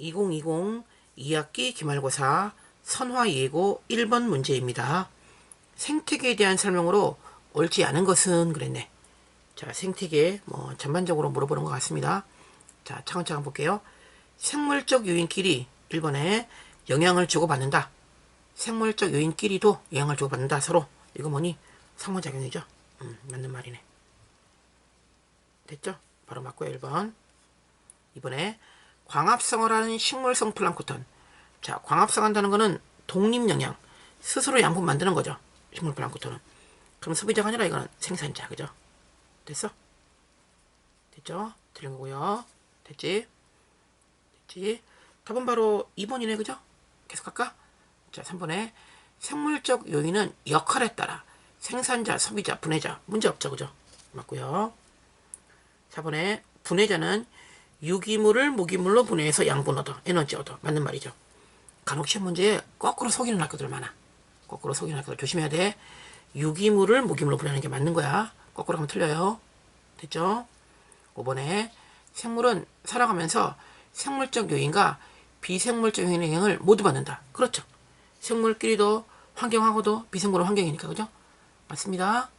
2020 2학기 기말고사 선화예고 1번 문제입니다. 생태계에 대한 설명으로 옳지 않은 것은 그랬네. 자, 생태계 뭐 전반적으로 물어보는 것 같습니다. 자, 차근차근 볼게요. 생물적 요인끼리 1번에 영향을 주고받는다. 생물적 요인끼리도 영향을 주고받는다. 서로. 이거 뭐니? 상호작용이죠. 음, 맞는 말이네. 됐죠? 바로 맞고요. 1번. 이번에 광합성어라는 식물성 플랑크톤. 자, 광합성한다는 거는 독립 영양. 스스로 양분 만드는 거죠. 식물 플랑크톤은. 그럼 소비자가 아니라 이거는 생산자. 그죠? 됐어? 됐죠? 틀린 거고요. 됐지? 됐지? 답은 바로 2번이네. 그죠? 계속 할까? 자, 3번에 생물적 요인은 역할에 따라 생산자, 소비자, 분해자 문제 없죠. 그죠? 맞고요. 4번에 분해자는 유기물을 무기물로 분해해서 양분 얻어, 에너지 얻어. 맞는 말이죠. 간혹 시험 문제에 거꾸로 속이는 학교들 많아. 거꾸로 속이는 학교들 조심해야 돼. 유기물을 무기물로 분해하는 게 맞는 거야. 거꾸로 하면 틀려요. 됐죠? 5번에 생물은 살아가면서 생물적 요인과 비생물적 요인의 영향을 모두 받는다. 그렇죠. 생물끼리도 환경하고도 비생물은 환경이니까 그죠? 맞습니다.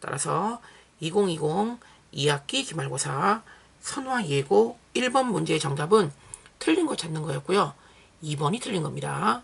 따라서 2020 2학기 기말고사 선화 예고 1번 문제의 정답은 틀린 거 찾는 거였고요. 2번이 틀린 겁니다.